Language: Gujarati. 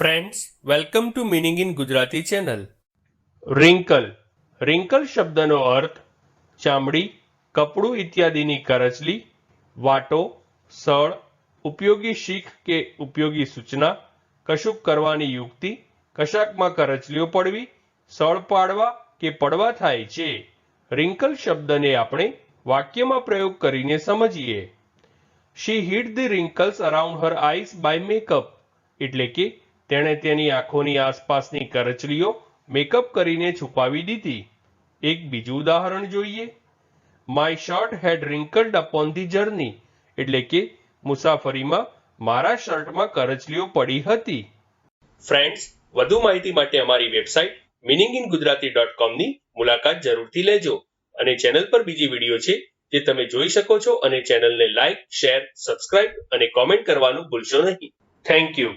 Friends welcome to meaning in Gujarati channel wrinkle wrinkle શબ્દનો અર્થ ચામડી, કપડું ઇત્યાદિની કરચલી, વાટો, સળ, ઉપયોગી શીખ કે ઉપયોગી સૂચના, કશુંક કરવાની યુક્તિ, કશાકમાં કરચલીઓ પડવી, સળ પાડવા કે પડવા થાય છે. રિંકલ શબ્દને આપણે વાક્યમાં પ્રયોગ કરીને સમજીએ. She hid the wrinkles around her eyes by makeup એટલે કે તેણે તેની આંખોની આસપાસની કરચલીઓ મેકઅપ કરીને છુપાવી દીધી. એક બીજું ઉદાહરણ જોઈએ. My shirt had wrinkled upon the journey એટલે કે મુસાફરીમાં મારા શર્ટમાં કરચલીઓ પડી હતી. ફ્રેન્ડ્સ વધુ માહિતી માટે અમારી website meaning in Gujarati dot કોમની મુલાકાત જરૂરથી લેજો અને ચેનલ પર બીજી વીડિયો છે જે તમે જોઈ શકો છો અને ચેનલને લાઇક શેર સબસ્ક્રાઇબ અને કોમેન્ટ કરવાનું ભૂલશો નહીં. Thank you